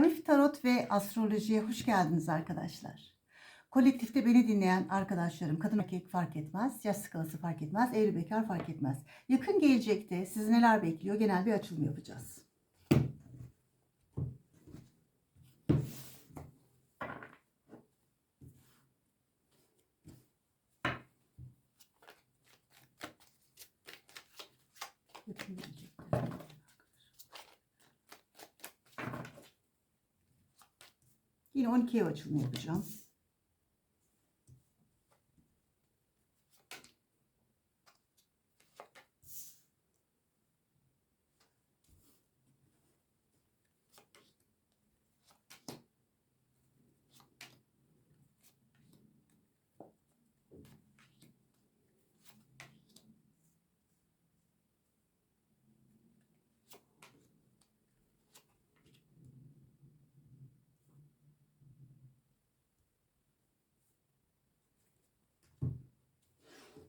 Arif Tarot ve Astrolojiye hoş geldiniz arkadaşlar. Kolektifte beni dinleyen arkadaşlarım, kadın erkek fark etmez, yaş skalası fark etmez, evli bekar fark etmez. Yakın gelecekte sizi neler bekliyor genel bir açılım yapacağız. Yakın gelecekte. Yine 12 ev açılımı yapacağım.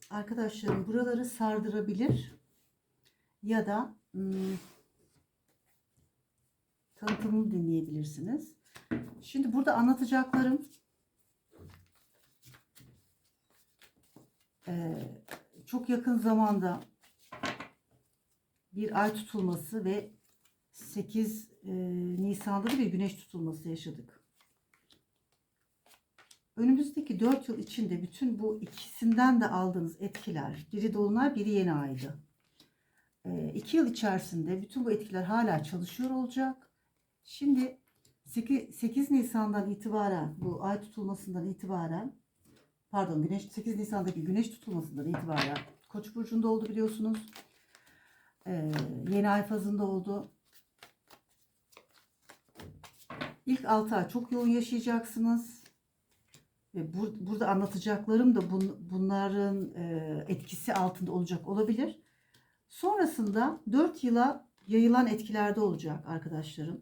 Arkadaşlarım buraları sardırabilir ya da hmm, tanıtımını dinleyebilirsiniz. Şimdi burada anlatacaklarım eee, çok yakın zamanda bir ay tutulması ve 8 eee, Nisan'da da bir güneş tutulması yaşadık. Önümüzdeki 4 yıl içinde bütün bu ikisinden de aldığınız etkiler, biri dolunay biri yeni aydı. 2 yıl içerisinde bütün bu etkiler hala çalışıyor olacak. Şimdi 8, 8 Nisan'dan itibaren bu ay tutulmasından itibaren pardon güneş 8 Nisan'daki güneş tutulmasından itibaren Koç burcunda oldu biliyorsunuz. Ee, yeni ay fazında oldu. İlk 6 ay çok yoğun yaşayacaksınız. Burada anlatacaklarım da bun- bunların e, etkisi altında olacak olabilir. Sonrasında 4 yıla yayılan etkilerde olacak arkadaşlarım.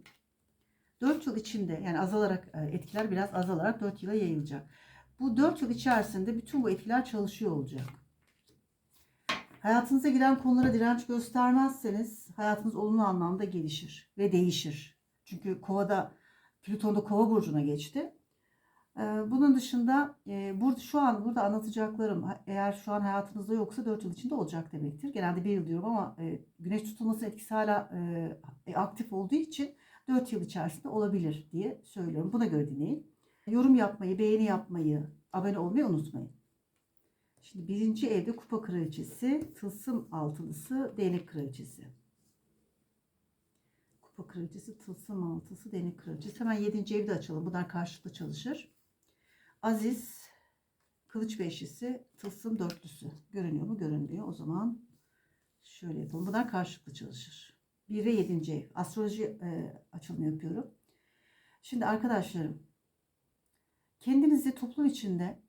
4 yıl içinde yani azalarak e, etkiler biraz azalarak 4 yıla yayılacak. Bu 4 yıl içerisinde bütün bu etkiler çalışıyor olacak. Hayatınıza giren konulara direnç göstermezseniz hayatınız olumlu anlamda gelişir ve değişir. Çünkü kovada Plüton da kova burcuna geçti. Ee, Bunun dışında e, burada şu an burada anlatacaklarım eğer şu an hayatınızda yoksa 4 yıl içinde olacak demektir. Genelde 1 yıl diyorum ama e, güneş tutulması etkisi hala e, aktif olduğu için 4 yıl içerisinde olabilir diye söylüyorum. Buna göre dinleyin. Yorum yapmayı, beğeni yapmayı, abone olmayı unutmayın. Şimdi birinci evde kupa kraliçesi, tılsım altılısı, değnek kraliçesi. Kupa kraliçesi, tılsım altısı, değnek kraliçesi. Hemen yedinci evde açalım. Bunlar karşılıklı çalışır. Aziz, kılıç beşlisi, tılsım dörtlüsü. Görünüyor mu? Görünmüyor. O zaman şöyle yapalım. Bunlar karşılıklı çalışır. 1 ve 7. ev. Astroloji e, açılımı yapıyorum. Şimdi arkadaşlarım, kendinizi toplum içinde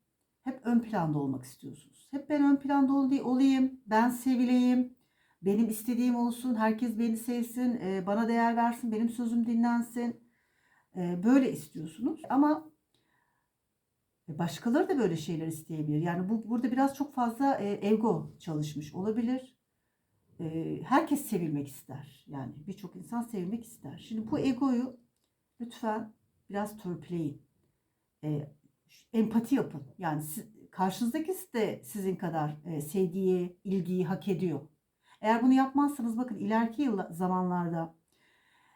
hep ön planda olmak istiyorsunuz. Hep ben ön planda ol- olayım, ben sevileyim, benim istediğim olsun, herkes beni sevsin, e, bana değer versin, benim sözüm dinlensin. E, Böyle istiyorsunuz. Ama Başkaları da böyle şeyler isteyebilir. Yani bu burada biraz çok fazla e, ego çalışmış olabilir. E, herkes sevilmek ister. Yani birçok insan sevilmek ister. Şimdi bu egoyu lütfen biraz törpüleyin. E, empati yapın. Yani siz, karşınızdaki de sizin kadar e, sevgiyi, ilgiyi hak ediyor. Eğer bunu yapmazsanız bakın ileriki yıl zamanlarda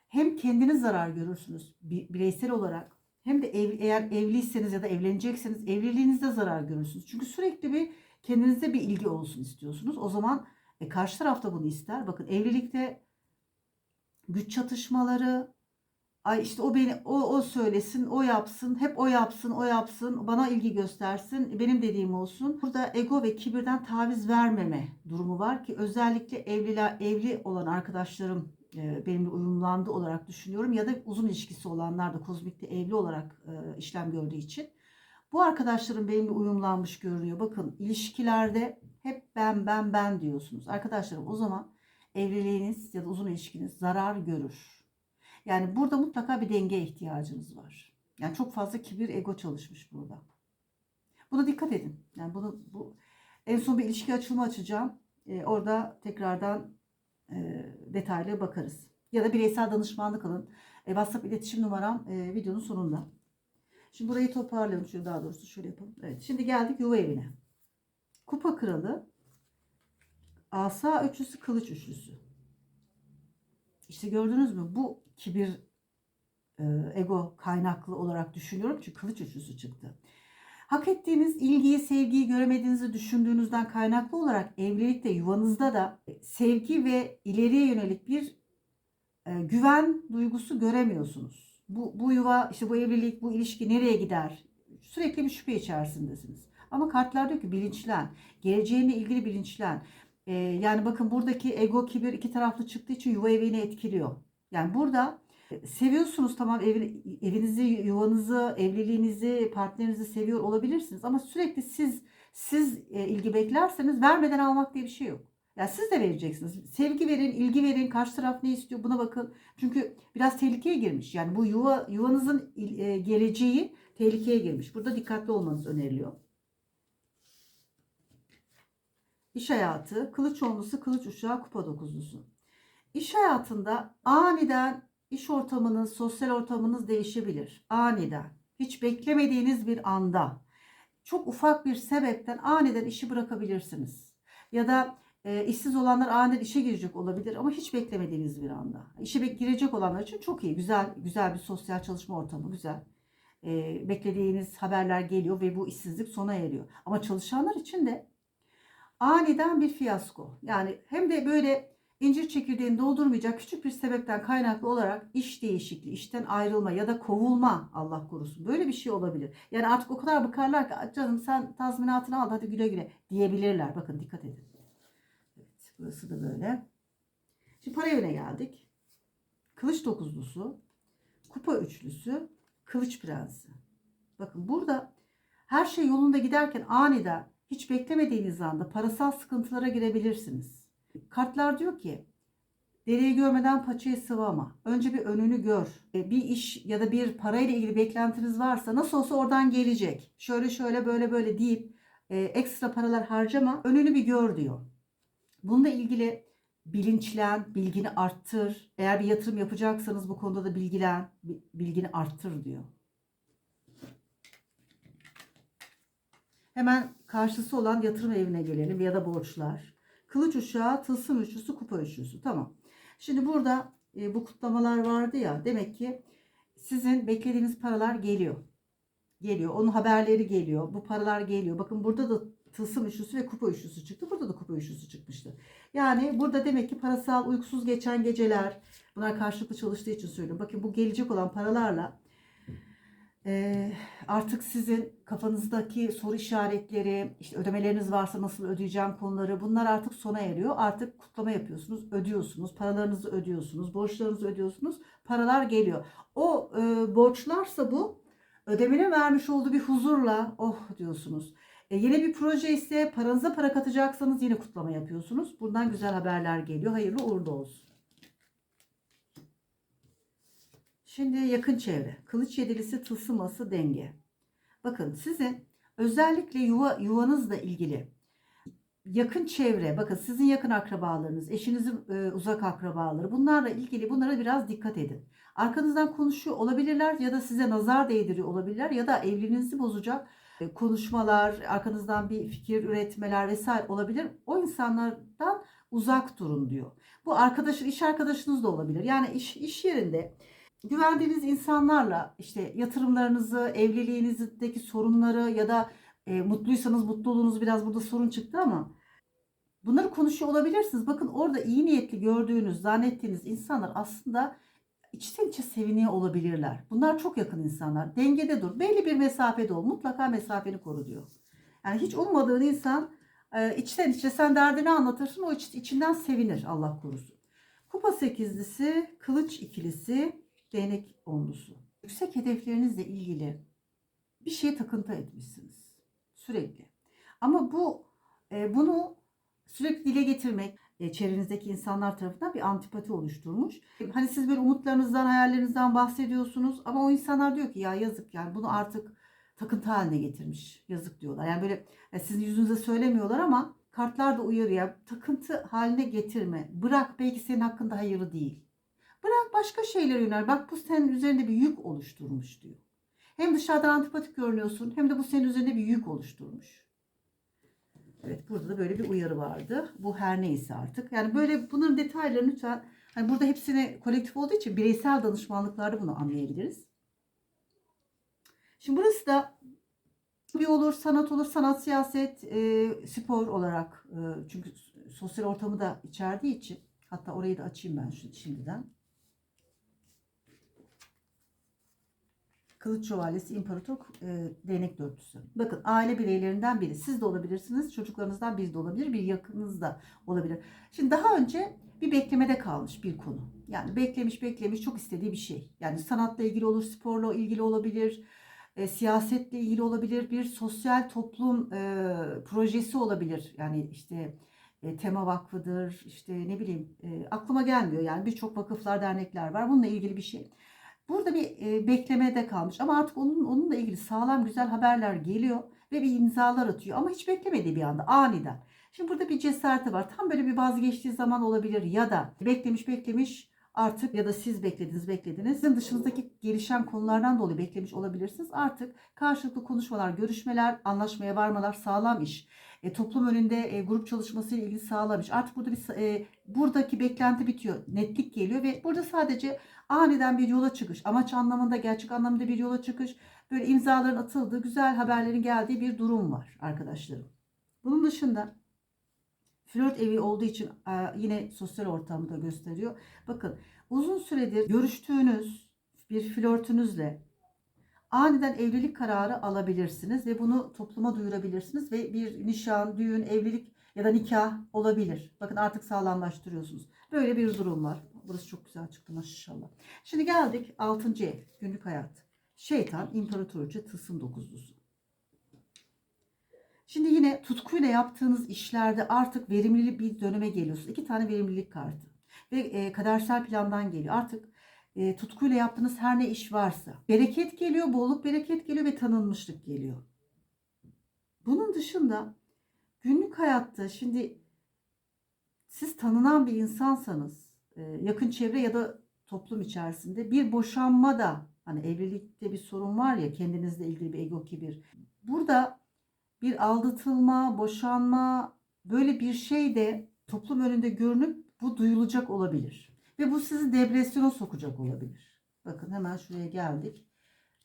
hem kendiniz zarar görürsünüz bi- bireysel olarak hem de ev, eğer evliyseniz ya da evlenecekseniz evliliğinizde zarar görürsünüz. Çünkü sürekli bir kendinize bir ilgi olsun istiyorsunuz. O zaman e, karşı taraf da bunu ister. Bakın evlilikte güç çatışmaları, ay işte o beni o o söylesin, o yapsın, hep o yapsın, o yapsın, bana ilgi göstersin, benim dediğim olsun. Burada ego ve kibirden taviz vermeme durumu var ki özellikle evliler evli olan arkadaşlarım benimle uyumlandı olarak düşünüyorum ya da uzun ilişkisi olanlar da kozmikte evli olarak e, işlem gördüğü için bu arkadaşlarım benimle uyumlanmış görünüyor. Bakın ilişkilerde hep ben ben ben diyorsunuz. Arkadaşlarım o zaman evliliğiniz ya da uzun ilişkiniz zarar görür. Yani burada mutlaka bir denge ihtiyacınız var. Yani çok fazla kibir, ego çalışmış burada. Buna dikkat edin. Yani bunu bu en son bir ilişki açılımı açacağım. Ee, orada tekrardan e, detaylı bakarız. Ya da bireysel danışmanlık alın. WhatsApp iletişim numaram videonun sonunda. Şimdi burayı toparlayalım. Şöyle daha doğrusu şöyle yapalım. Evet. Şimdi geldik yuva evine. Kupa kralı. Asa üçlüsü, kılıç üçlüsü. İşte gördünüz mü? Bu kibir ego kaynaklı olarak düşünüyorum. Çünkü kılıç üçlüsü çıktı. Hak ettiğiniz ilgiyi, sevgiyi göremediğinizi düşündüğünüzden kaynaklı olarak evlilikte, yuvanızda da sevgi ve ileriye yönelik bir e, güven duygusu göremiyorsunuz. Bu, bu yuva, işte bu evlilik, bu ilişki nereye gider? Sürekli bir şüphe içerisindesiniz. Ama kartlar diyor ki bilinçlen, geleceğinle ilgili bilinçlen. E, yani bakın buradaki ego, kibir iki taraflı çıktığı için yuva evini etkiliyor. Yani burada e, seviyorsunuz tamam evini, evinizi, yuvanızı, evliliğinizi, partnerinizi seviyor olabilirsiniz ama sürekli siz siz e, ilgi beklerseniz vermeden almak diye bir şey yok. Ya siz de vereceksiniz. Sevgi verin, ilgi verin. Karşı taraf ne istiyor buna bakın. Çünkü biraz tehlikeye girmiş. Yani bu yuva yuvanızın e, geleceği tehlikeye girmiş. Burada dikkatli olmanız öneriliyor. İş hayatı, kılıç onlusu, kılıç uşağı, kupa dokuzlusu. İş hayatında aniden iş ortamınız, sosyal ortamınız değişebilir. Aniden. Hiç beklemediğiniz bir anda. Çok ufak bir sebepten aniden işi bırakabilirsiniz. Ya da e, işsiz olanlar aniden işe girecek olabilir ama hiç beklemediğiniz bir anda. İşe girecek olanlar için çok iyi. Güzel güzel bir sosyal çalışma ortamı. Güzel. E, beklediğiniz haberler geliyor ve bu işsizlik sona eriyor. Ama çalışanlar için de aniden bir fiyasko. Yani hem de böyle incir çekirdeğini doldurmayacak küçük bir sebepten kaynaklı olarak iş değişikliği, işten ayrılma ya da kovulma Allah korusun. Böyle bir şey olabilir. Yani artık o kadar bıkarlar ki "Ah canım sen tazminatını al hadi güle güle diyebilirler. Bakın dikkat edin. Evet burası da böyle. Şimdi para evine geldik. Kılıç dokuzlusu, kupa üçlüsü, kılıç prensi. Bakın burada her şey yolunda giderken aniden hiç beklemediğiniz anda parasal sıkıntılara girebilirsiniz. Kartlar diyor ki dereyi görmeden paçayı sıvama. Önce bir önünü gör. E, Bir iş ya da bir parayla ilgili beklentiniz varsa nasıl olsa oradan gelecek. Şöyle şöyle böyle böyle deyip e, ekstra paralar harcama. Önünü bir gör diyor. Bununla ilgili bilinçlen, bilgini arttır. Eğer bir yatırım yapacaksanız bu konuda da bilgilen, bi- bilgini arttır diyor. Hemen karşısı olan yatırım evine gelelim ya da borçlar. Kılıç uşağı, tılsım üçlüsü, kupa üçlüsü. Tamam. Şimdi burada e, bu kutlamalar vardı ya. Demek ki sizin beklediğiniz paralar geliyor. Geliyor. Onun haberleri geliyor. Bu paralar geliyor. Bakın burada da tılsım üçlüsü ve kupa üçlüsü çıktı. Burada da kupa üçlüsü çıkmıştı. Yani burada demek ki parasal uykusuz geçen geceler. Bunlar karşılıklı çalıştığı için söylüyorum. Bakın bu gelecek olan paralarla e, artık sizin kafanızdaki soru işaretleri, işte ödemeleriniz varsa nasıl ödeyeceğim konuları bunlar artık sona eriyor. Artık kutlama yapıyorsunuz, ödüyorsunuz, paralarınızı ödüyorsunuz, borçlarınızı ödüyorsunuz, paralar geliyor. O e, borçlarsa bu ödemene vermiş olduğu bir huzurla oh diyorsunuz. E, yeni bir proje ise paranıza para katacaksanız yine kutlama yapıyorsunuz. Buradan güzel haberler geliyor. Hayırlı uğurlu olsun. Şimdi yakın çevre. Kılıç yedilisi, tılsıması, denge. Bakın sizin özellikle yuva yuvanızla ilgili yakın çevre, bakın sizin yakın akrabalarınız, eşinizin e, uzak akrabaları bunlarla ilgili bunlara biraz dikkat edin. Arkanızdan konuşuyor olabilirler ya da size nazar değdiriyor olabilirler ya da evliliğinizi bozacak e, konuşmalar, arkanızdan bir fikir üretmeler vesaire olabilir. O insanlardan uzak durun diyor. Bu arkadaş, iş arkadaşınız da olabilir. Yani iş, iş yerinde güvendiğiniz insanlarla işte yatırımlarınızı, evliliğinizdeki sorunları ya da e, mutluysanız mutluluğunuz biraz burada sorun çıktı ama bunları konuşuyor olabilirsiniz. Bakın orada iyi niyetli gördüğünüz, zannettiğiniz insanlar aslında içten içe seviniyor olabilirler. Bunlar çok yakın insanlar. Dengede dur. Belli bir mesafede ol. Mutlaka mesafeni koru diyor. Yani hiç ummadığın insan e, içten içe sen derdini anlatırsın. O iç, içinden sevinir Allah korusun. Kupa sekizlisi, kılıç ikilisi, değnek onlusu. Yüksek hedeflerinizle ilgili bir şeye takıntı etmişsiniz. Sürekli. Ama bu e, bunu sürekli dile getirmek e, çevrenizdeki insanlar tarafından bir antipati oluşturmuş. Hani siz böyle umutlarınızdan, hayallerinizden bahsediyorsunuz ama o insanlar diyor ki ya yazık yani bunu artık takıntı haline getirmiş. Yazık diyorlar. Yani böyle e, sizin yüzünüze söylemiyorlar ama kartlar da uyarıyor. Takıntı haline getirme. Bırak belki senin hakkında hayırlı değil. Bırak başka şeylere yönel. Bak bu senin üzerinde bir yük oluşturmuş diyor. Hem dışarıdan antipatik görünüyorsun hem de bu senin üzerinde bir yük oluşturmuş. Evet burada da böyle bir uyarı vardı. Bu her neyse artık. Yani böyle bunların detaylarını lütfen hani burada hepsini kolektif olduğu için bireysel danışmanlıklarda bunu anlayabiliriz. Şimdi burası da bir olur, sanat olur, sanat, siyaset, e, spor olarak e, çünkü sosyal ortamı da içerdiği için hatta orayı da açayım ben şimdiden. Kılıç Şövalyesi, İmparator e, Değnek Dörtlüsü. Bakın aile bireylerinden biri. Siz de olabilirsiniz. Çocuklarınızdan biri de olabilir. Bir yakınınız da olabilir. Şimdi daha önce bir beklemede kalmış bir konu. Yani beklemiş beklemiş çok istediği bir şey. Yani sanatla ilgili olur, sporla ilgili olabilir, e, siyasetle ilgili olabilir, bir sosyal toplum e, projesi olabilir. Yani işte e, tema vakfıdır, işte ne bileyim e, aklıma gelmiyor. Yani birçok vakıflar, dernekler var. Bununla ilgili bir şey. Burada bir e, beklemede kalmış ama artık onun onunla ilgili sağlam güzel haberler geliyor ve bir imzalar atıyor ama hiç beklemediği bir anda aniden. Şimdi burada bir cesareti var. Tam böyle bir vazgeçtiği zaman olabilir ya da beklemiş beklemiş artık ya da siz beklediniz beklediniz. Sizin dışınızdaki gelişen konulardan dolayı beklemiş olabilirsiniz. Artık karşılıklı konuşmalar, görüşmeler, anlaşmaya varmalar sağlam iş. E, toplum önünde e, grup çalışması ile ilgili sağlam iş. Artık burada bir e, buradaki beklenti bitiyor. Netlik geliyor ve burada sadece aniden bir yola çıkış, amaç anlamında, gerçek anlamda bir yola çıkış, böyle imzaların atıldığı, güzel haberlerin geldiği bir durum var arkadaşlarım. Bunun dışında flört evi olduğu için e, yine sosyal ortamda gösteriyor. Bakın uzun süredir görüştüğünüz bir flörtünüzle aniden evlilik kararı alabilirsiniz ve bunu topluma duyurabilirsiniz ve bir nişan, düğün, evlilik ya da nikah olabilir. Bakın artık sağlamlaştırıyorsunuz. Böyle bir durum var. Burası çok güzel çıktı maşallah. Şimdi geldik 6. ev günlük hayat. Şeytan, imparatorcu, tılsım dokuzlusu. Şimdi yine tutkuyla yaptığınız işlerde artık verimli bir döneme geliyorsunuz. İki tane verimlilik kartı. Ve e, kadersel plandan geliyor. Artık e, tutkuyla yaptığınız her ne iş varsa. Bereket geliyor, bolluk bereket geliyor ve tanınmışlık geliyor. Bunun dışında günlük hayatta şimdi siz tanınan bir insansanız e, yakın çevre ya da toplum içerisinde bir boşanma da hani evlilikte bir sorun var ya kendinizle ilgili bir ego kibir. Burada bir aldatılma, boşanma böyle bir şey de toplum önünde görünüp bu duyulacak olabilir. Ve bu sizi depresyona sokacak olabilir. Bakın hemen şuraya geldik.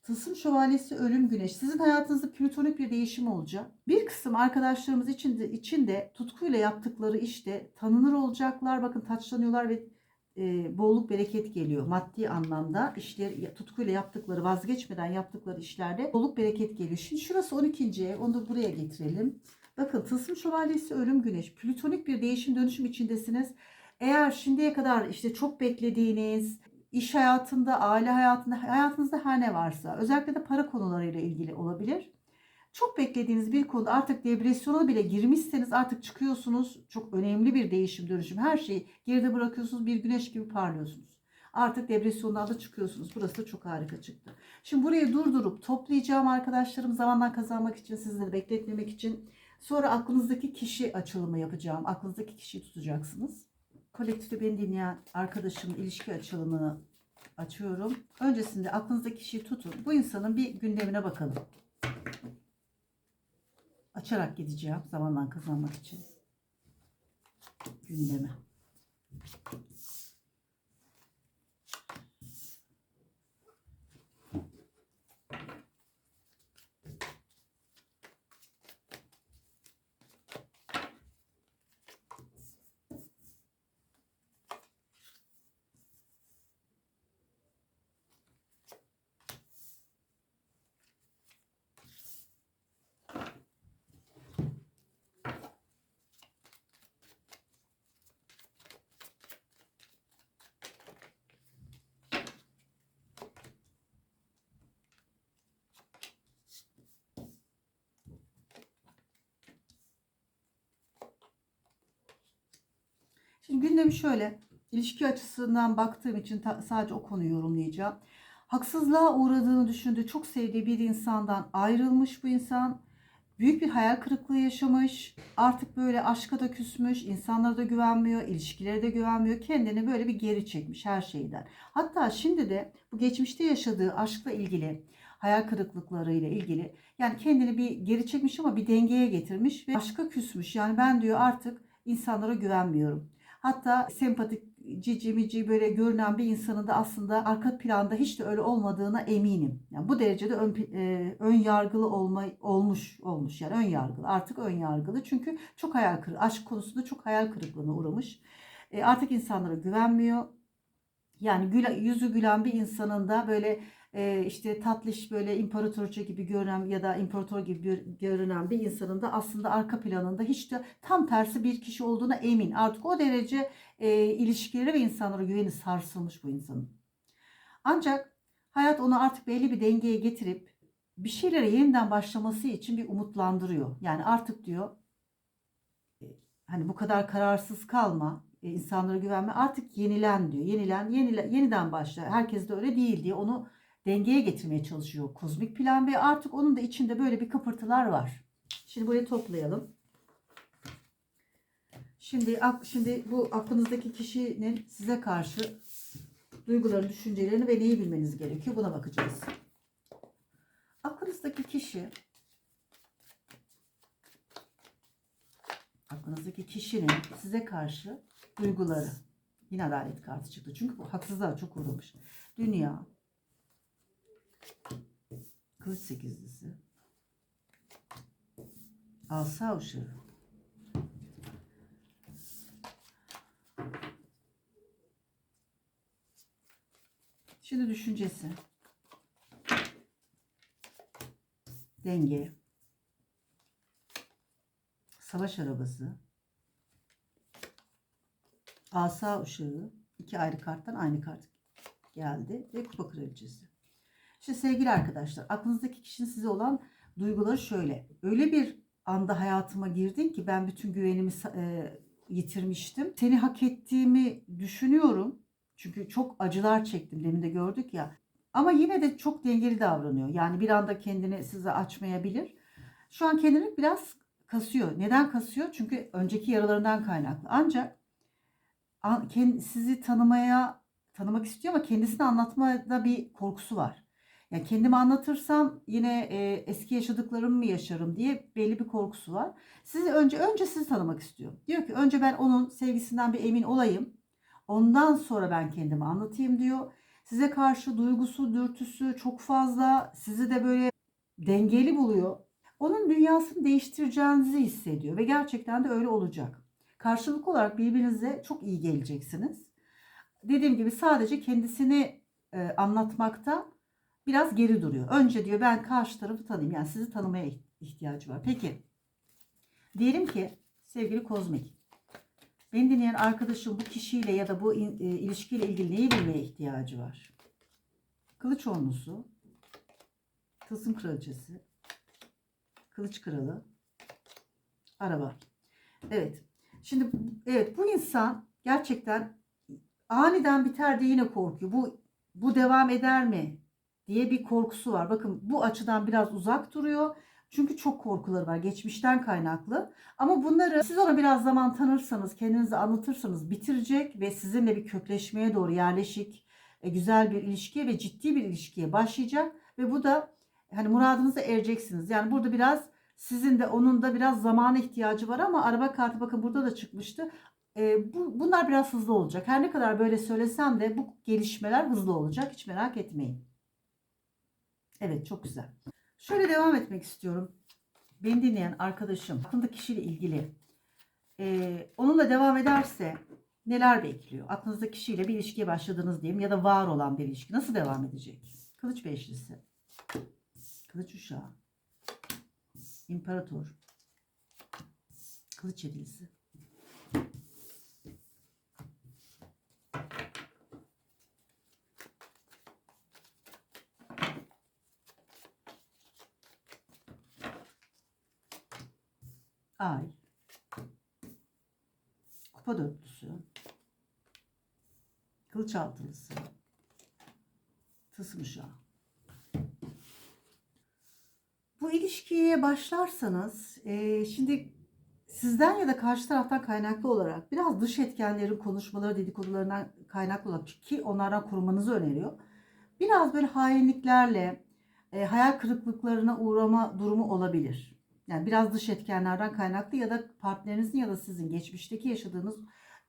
Tılsım şövalyesi ölüm güneş. Sizin hayatınızda plütonik bir değişim olacak. Bir kısım arkadaşlarımız için de, için de tutkuyla yaptıkları işte tanınır olacaklar. Bakın taçlanıyorlar ve e, bolluk bereket geliyor. Maddi anlamda işler tutkuyla yaptıkları vazgeçmeden yaptıkları işlerde bolluk bereket geliyor. Şimdi şurası 12. ev. Onu da buraya getirelim. Bakın tılsım şövalyesi ölüm güneş. Plütonik bir değişim dönüşüm içindesiniz. Eğer şimdiye kadar işte çok beklediğiniz iş hayatında, aile hayatında, hayatınızda her ne varsa özellikle de para konularıyla ilgili olabilir. Çok beklediğiniz bir konuda artık depresyona bile girmişseniz artık çıkıyorsunuz. Çok önemli bir değişim, dönüşüm. Her şeyi geride bırakıyorsunuz. Bir güneş gibi parlıyorsunuz. Artık depresyondan da çıkıyorsunuz. Burası da çok harika çıktı. Şimdi burayı durdurup toplayacağım arkadaşlarım zamandan kazanmak için, sizleri bekletmemek için. Sonra aklınızdaki kişi açılımı yapacağım. Aklınızdaki kişiyi tutacaksınız. Kolektifte beni dinleyen arkadaşımın ilişki açılımını açıyorum. Öncesinde aklınızdaki kişiyi tutun. Bu insanın bir gündemine bakalım. Açarak gideceğim zamandan kazanmak için. Gündeme. Şimdi gündemi şöyle. ilişki açısından baktığım için sadece o konuyu yorumlayacağım. Haksızlığa uğradığını düşündüğü, çok sevdiği bir insandan ayrılmış bu insan. büyük bir hayal kırıklığı yaşamış. Artık böyle aşka da küsmüş, insanlara da güvenmiyor, ilişkilere de güvenmiyor. Kendini böyle bir geri çekmiş her şeyden. Hatta şimdi de bu geçmişte yaşadığı aşkla ilgili, hayal kırıklıklarıyla ilgili yani kendini bir geri çekmiş ama bir dengeye getirmiş ve aşka küsmüş. Yani ben diyor artık insanlara güvenmiyorum. Hatta sempatik cici mici böyle görünen bir insanın da aslında arka planda hiç de öyle olmadığına eminim. Yani bu derecede ön, e, ön yargılı olma, olmuş olmuş yani ön yargılı artık ön yargılı çünkü çok hayal kırıklığı aşk konusunda çok hayal kırıklığına uğramış. E, artık insanlara güvenmiyor. Yani güle, yüzü gülen bir insanın da böyle e, işte tatlış böyle imparatorça gibi görünen ya da imparator gibi gör- görünen bir insanın da aslında arka planında hiç de tam tersi bir kişi olduğuna emin. Artık o derece e, ilişkileri ve insanlara güveni sarsılmış bu insanın. Ancak hayat onu artık belli bir dengeye getirip bir şeylere yeniden başlaması için bir umutlandırıyor. Yani artık diyor e, hani bu kadar kararsız kalma, e, insanlara güvenme artık yenilen diyor. Yenilen, yenile, yeniden başla. Herkes de öyle değil diye onu dengeye getirmeye çalışıyor kozmik plan ve artık onun da içinde böyle bir kıpırtılar var. Şimdi burayı toplayalım. Şimdi şimdi bu aklınızdaki kişinin size karşı duygularını, düşüncelerini ve neyi bilmeniz gerekiyor buna bakacağız. Aklınızdaki kişi aklınızdaki kişinin size karşı duyguları yine adalet kartı çıktı. Çünkü bu haksızlığa çok uğramış. Dünya Kılıç sekizlisi. Asa uşağı. Şimdi düşüncesi. Denge. Savaş arabası. Asa uşağı. iki ayrı karttan aynı kart geldi. Ve kupa kraliçesi. İşte sevgili arkadaşlar aklınızdaki kişinin size olan duyguları şöyle. Öyle bir anda hayatıma girdin ki ben bütün güvenimi e, yitirmiştim. Seni hak ettiğimi düşünüyorum. Çünkü çok acılar çektim demin de gördük ya. Ama yine de çok dengeli davranıyor. Yani bir anda kendini size açmayabilir. Şu an kendini biraz kasıyor. Neden kasıyor? Çünkü önceki yaralarından kaynaklı. Ancak sizi tanımaya tanımak istiyor ama kendisini anlatmada bir korkusu var. Ya kendimi anlatırsam yine e, eski yaşadıklarımı mı yaşarım diye belli bir korkusu var. Sizi önce önce sizi tanımak istiyor. Diyor ki önce ben onun sevgisinden bir emin olayım. Ondan sonra ben kendimi anlatayım diyor. Size karşı duygusu, dürtüsü çok fazla. Sizi de böyle dengeli buluyor. Onun dünyasını değiştireceğinizi hissediyor ve gerçekten de öyle olacak. Karşılıklı olarak birbirinize çok iyi geleceksiniz. Dediğim gibi sadece kendisini e, anlatmakta biraz geri duruyor. Önce diyor ben karşı tarafı tanıyayım. Yani sizi tanımaya iht- ihtiyacı var. Peki. Diyelim ki sevgili kozmik. Beni dinleyen arkadaşım bu kişiyle ya da bu e, ilişkiyle ilgili neyi bilmeye ihtiyacı var? Kılıç onlusu. Tılsım kraliçesi. Kılıç kralı. Araba. Evet. Şimdi evet bu insan gerçekten aniden biter diye yine korkuyor. Bu bu devam eder mi diye bir korkusu var. Bakın bu açıdan biraz uzak duruyor. Çünkü çok korkuları var geçmişten kaynaklı. Ama bunları siz ona biraz zaman tanırsanız, kendinize anlatırsanız bitirecek ve sizinle bir kökleşmeye doğru yerleşik, e, güzel bir ilişkiye ve ciddi bir ilişkiye başlayacak ve bu da hani muradınıza ereceksiniz. Yani burada biraz sizin de onun da biraz zamana ihtiyacı var ama araba kartı bakın burada da çıkmıştı. E, bu, bunlar biraz hızlı olacak. Her ne kadar böyle söylesem de bu gelişmeler hızlı olacak. Hiç merak etmeyin. Evet çok güzel. Şöyle devam etmek istiyorum. Beni dinleyen arkadaşım aklında kişiyle ilgili e, onunla devam ederse neler bekliyor? Aklınızda kişiyle bir ilişkiye başladınız diyelim ya da var olan bir ilişki nasıl devam edecek? Kılıç beşlisi. Kılıç uşağı. İmparator. Kılıç yedilisi. Ay. Kupa dörtlüsü. Kılıç altılısı. Tılsım uşağı. Bu ilişkiye başlarsanız e, şimdi sizden ya da karşı taraftan kaynaklı olarak biraz dış etkenlerin konuşmaları dedikodularından kaynaklı olarak ki onlardan korumanızı öneriyor. Biraz böyle hainliklerle e, hayal kırıklıklarına uğrama durumu olabilir. Yani biraz dış etkenlerden kaynaklı ya da partnerinizin ya da sizin geçmişteki yaşadığınız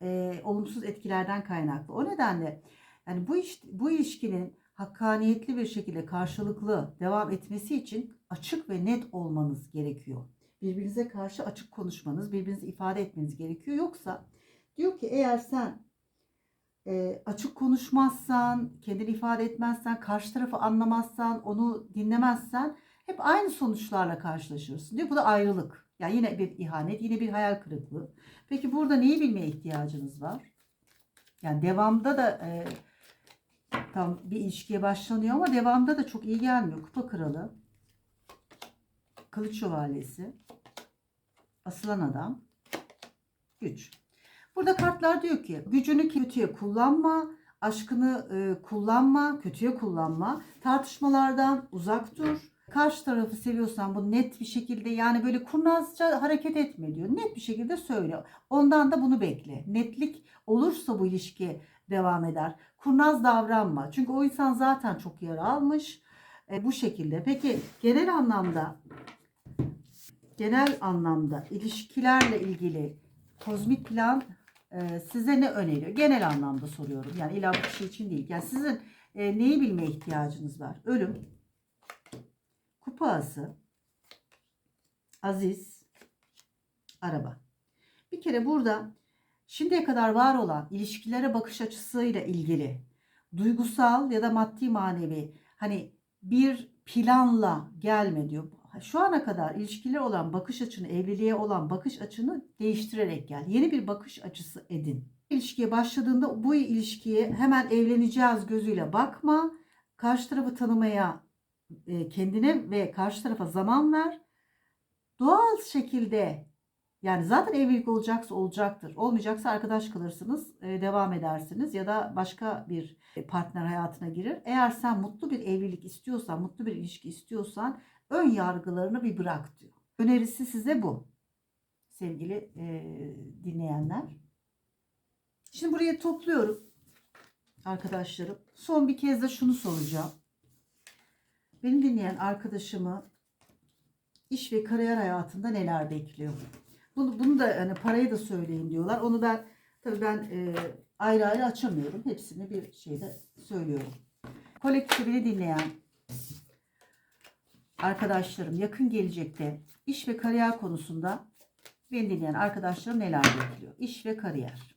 e, olumsuz etkilerden kaynaklı. O nedenle yani bu iş, bu ilişkinin hakkaniyetli bir şekilde karşılıklı devam etmesi için açık ve net olmanız gerekiyor. Birbirinize karşı açık konuşmanız, birbirinizi ifade etmeniz gerekiyor. Yoksa diyor ki eğer sen e, açık konuşmazsan, kendini ifade etmezsen, karşı tarafı anlamazsan, onu dinlemezsen hep aynı sonuçlarla karşılaşırsın diyor. Bu da ayrılık. Yani yine bir ihanet, yine bir hayal kırıklığı. Peki burada neyi bilmeye ihtiyacınız var? Yani devamda da e, tam bir ilişkiye başlanıyor ama devamda da çok iyi gelmiyor. Kupa kralı, kılıç şövalyesi, asılan adam, güç. Burada kartlar diyor ki gücünü kötüye kullanma, aşkını e, kullanma, kötüye kullanma, tartışmalardan uzak dur. Karşı tarafı seviyorsan bu net bir şekilde yani böyle kurnazca hareket etme diyor. Net bir şekilde söyle. Ondan da bunu bekle. Netlik olursa bu ilişki devam eder. Kurnaz davranma. Çünkü o insan zaten çok yara almış. E, bu şekilde. Peki genel anlamda genel anlamda ilişkilerle ilgili kozmik plan e, size ne öneriyor? Genel anlamda soruyorum. Yani illa bu kişi için değil. Yani sizin e, neyi bilmeye ihtiyacınız var? Ölüm, kupa ası, aziz, araba. Bir kere burada şimdiye kadar var olan ilişkilere bakış açısıyla ilgili duygusal ya da maddi manevi hani bir planla gelme diyor. Şu ana kadar ilişkiler olan bakış açını, evliliğe olan bakış açını değiştirerek gel. Yeni bir bakış açısı edin. İlişkiye başladığında bu ilişkiye hemen evleneceğiz gözüyle bakma. Karşı tarafı tanımaya kendine ve karşı tarafa zaman ver. Doğal şekilde yani zaten evlilik olacaksa olacaktır. Olmayacaksa arkadaş kalırsınız, e, devam edersiniz ya da başka bir partner hayatına girir. Eğer sen mutlu bir evlilik istiyorsan, mutlu bir ilişki istiyorsan ön yargılarını bir bırak diyor. Önerisi size bu sevgili e, dinleyenler. Şimdi buraya topluyorum arkadaşlarım. Son bir kez de şunu soracağım. Beni dinleyen arkadaşımı iş ve kariyer hayatında neler bekliyor? Bunu, bunu da hani parayı da söyleyin diyorlar. Onu ben tabii ben e, ayrı ayrı açamıyorum. Hepsini bir şeyde söylüyorum. Kolektifini dinleyen arkadaşlarım yakın gelecekte iş ve kariyer konusunda beni dinleyen arkadaşlarım neler bekliyor? İş ve kariyer.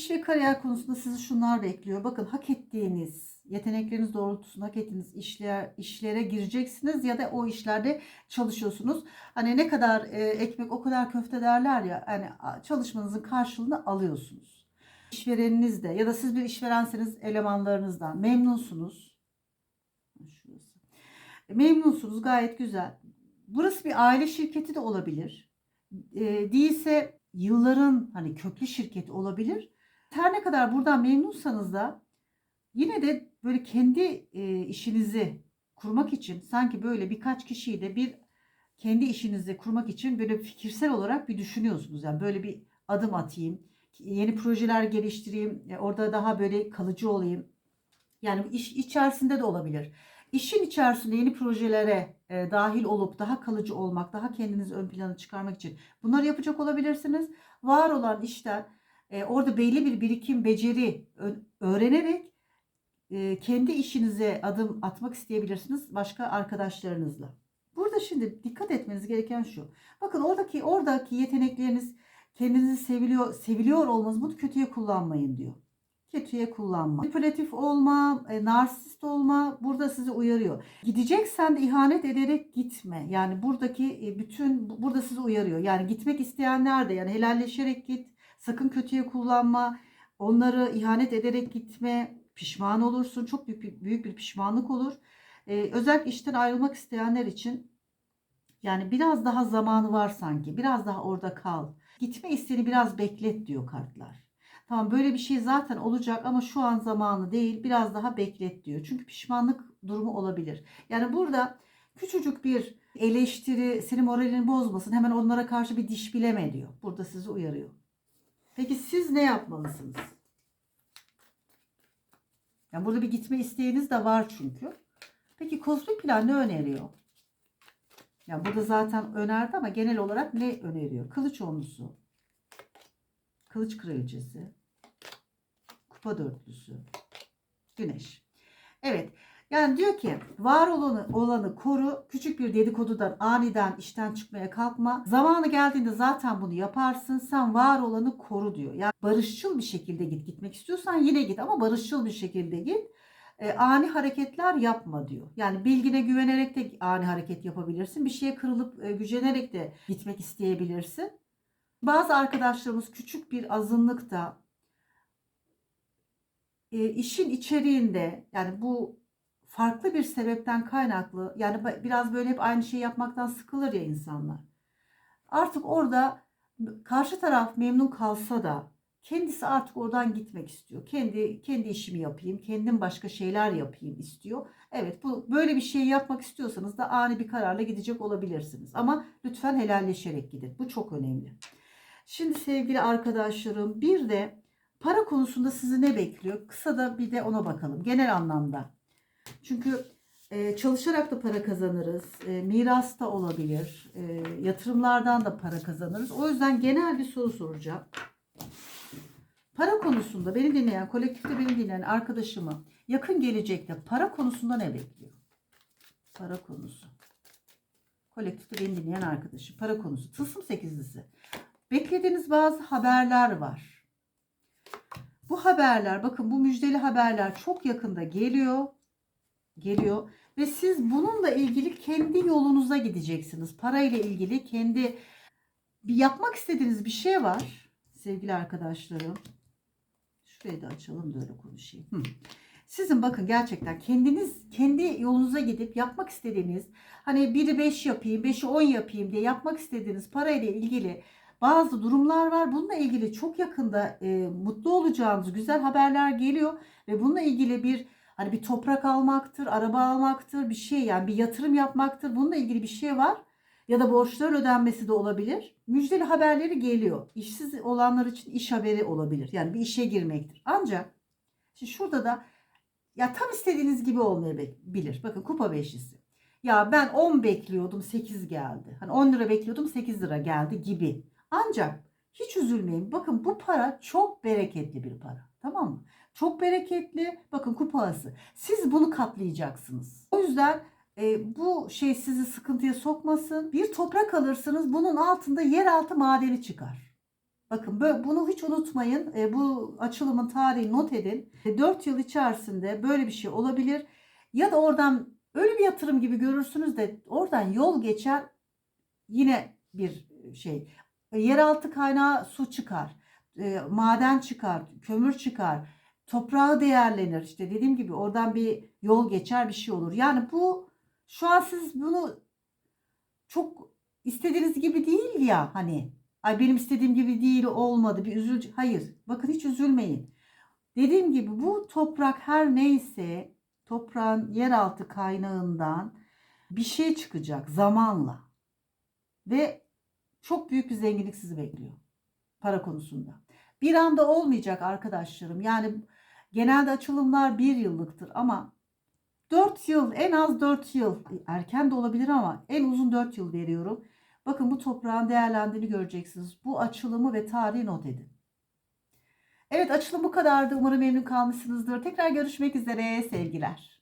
İş ve kariyer konusunda sizi şunlar bekliyor. Bakın hak ettiğiniz, yetenekleriniz doğrultusunda hak ettiğiniz işler, işlere gireceksiniz ya da o işlerde çalışıyorsunuz. Hani ne kadar e, ekmek o kadar köfte derler ya. Yani çalışmanızın karşılığını alıyorsunuz. İşvereninizde ya da siz bir işverenseniz elemanlarınızdan memnunsunuz. Memnunsunuz gayet güzel. Burası bir aile şirketi de olabilir. E, değilse yılların hani köklü şirketi olabilir. Her ne kadar buradan memnunsanız da yine de böyle kendi e, işinizi kurmak için sanki böyle birkaç kişiyi de bir kendi işinizi kurmak için böyle fikirsel olarak bir düşünüyorsunuz. Yani böyle bir adım atayım, yeni projeler geliştireyim, e, orada daha böyle kalıcı olayım. Yani iş içerisinde de olabilir. İşin içerisinde yeni projelere e, dahil olup daha kalıcı olmak, daha kendinizi ön plana çıkarmak için bunları yapacak olabilirsiniz. Var olan işten e, orada belli bir birikim, beceri öğrenerek e, kendi işinize adım atmak isteyebilirsiniz başka arkadaşlarınızla. Burada şimdi dikkat etmeniz gereken şu. Bakın oradaki oradaki yetenekleriniz kendinizi seviliyor seviliyor olmanız bunu kötüye kullanmayın diyor. Kötüye kullanma. Manipülatif olma, e, narsist olma burada sizi uyarıyor. Gideceksen de ihanet ederek gitme. Yani buradaki e, bütün bu- burada sizi uyarıyor. Yani gitmek isteyenler de yani helalleşerek git. Sakın kötüye kullanma. Onları ihanet ederek gitme. Pişman olursun. Çok büyük bir, büyük bir pişmanlık olur. Ee, özellikle işten ayrılmak isteyenler için yani biraz daha zamanı var sanki. Biraz daha orada kal. Gitme isteğini biraz beklet diyor kartlar. Tamam böyle bir şey zaten olacak ama şu an zamanı değil. Biraz daha beklet diyor. Çünkü pişmanlık durumu olabilir. Yani burada küçücük bir eleştiri senin moralini bozmasın. Hemen onlara karşı bir diş bileme diyor. Burada sizi uyarıyor. Peki siz ne yapmalısınız? Yani burada bir gitme isteğiniz de var çünkü. Peki kozmik plan ne öneriyor? Yani burada zaten önerdi ama genel olarak ne öneriyor? Kılıç onlusu, kılıç kraliçesi, kupa dörtlüsü, güneş. Evet. Yani diyor ki var olanı, olanı koru. Küçük bir dedikodudan aniden işten çıkmaya kalkma. Zamanı geldiğinde zaten bunu yaparsın. Sen var olanı koru diyor. Yani barışçıl bir şekilde git. Gitmek istiyorsan yine git ama barışçıl bir şekilde git. E, ani hareketler yapma diyor. Yani bilgine güvenerek de ani hareket yapabilirsin. Bir şeye kırılıp e, gücenerek de gitmek isteyebilirsin. Bazı arkadaşlarımız küçük bir azınlıkta e, işin içeriğinde yani bu farklı bir sebepten kaynaklı yani biraz böyle hep aynı şeyi yapmaktan sıkılır ya insanlar. Artık orada karşı taraf memnun kalsa da kendisi artık oradan gitmek istiyor. Kendi kendi işimi yapayım, kendim başka şeyler yapayım istiyor. Evet bu böyle bir şey yapmak istiyorsanız da ani bir kararla gidecek olabilirsiniz. Ama lütfen helalleşerek gidin. Bu çok önemli. Şimdi sevgili arkadaşlarım bir de para konusunda sizi ne bekliyor? Kısa da bir de ona bakalım genel anlamda. Çünkü e, çalışarak da para kazanırız. E, miras da olabilir. E, yatırımlardan da para kazanırız. O yüzden genel bir soru soracağım. Para konusunda beni dinleyen, kolektifte beni dinleyen arkadaşımı yakın gelecekte para konusunda ne bekliyor? Para konusu. Kolektifte beni dinleyen arkadaşım. Para konusu. Tılsım sekizlisi. Beklediğiniz bazı haberler var. Bu haberler, bakın bu müjdeli haberler çok yakında geliyor. Geliyor. Ve siz bununla ilgili kendi yolunuza gideceksiniz. Parayla ilgili kendi yapmak istediğiniz bir şey var sevgili arkadaşlarım. Şurayı da açalım da öyle konuşayım. Hı. Sizin bakın gerçekten kendiniz kendi yolunuza gidip yapmak istediğiniz hani 1'i 5 yapayım, 5'i 10 yapayım diye yapmak istediğiniz parayla ilgili bazı durumlar var. Bununla ilgili çok yakında e, mutlu olacağınız güzel haberler geliyor ve bununla ilgili bir hani bir toprak almaktır, araba almaktır, bir şey yani bir yatırım yapmaktır. Bununla ilgili bir şey var ya da borçların ödenmesi de olabilir. Müjdeli haberleri geliyor. İşsiz olanlar için iş haberi olabilir. Yani bir işe girmektir. Ancak şimdi şurada da ya tam istediğiniz gibi olmayabilir. Bakın kupa beşlisi. Ya ben 10 bekliyordum 8 geldi. Hani 10 lira bekliyordum 8 lira geldi gibi. Ancak hiç üzülmeyin. Bakın bu para çok bereketli bir para. Tamam mı? Çok bereketli. Bakın kupası. Siz bunu katlayacaksınız. O yüzden e, bu şey sizi sıkıntıya sokmasın. Bir toprak alırsınız. Bunun altında yeraltı madeni çıkar. Bakın bunu hiç unutmayın. E, bu açılımın tarihini not edin. E, 4 yıl içerisinde böyle bir şey olabilir. Ya da oradan öyle bir yatırım gibi görürsünüz de oradan yol geçer yine bir şey. E, yeraltı kaynağı su çıkar. E, maden çıkar. Kömür çıkar. Toprağı değerlenir. İşte dediğim gibi oradan bir yol geçer bir şey olur. Yani bu şu an siz bunu çok istediğiniz gibi değil ya hani. Ay benim istediğim gibi değil olmadı bir üzül hayır. Bakın hiç üzülmeyin. Dediğim gibi bu toprak her neyse toprağın yeraltı kaynağından bir şey çıkacak zamanla. Ve çok büyük bir zenginlik sizi bekliyor para konusunda. Bir anda olmayacak arkadaşlarım. Yani genelde açılımlar bir yıllıktır ama 4 yıl en az 4 yıl erken de olabilir ama en uzun 4 yıl veriyorum. Bakın bu toprağın değerlendiğini göreceksiniz. Bu açılımı ve tarihi not edin. Evet açılım bu kadardı. Umarım memnun kalmışsınızdır. Tekrar görüşmek üzere. Sevgiler.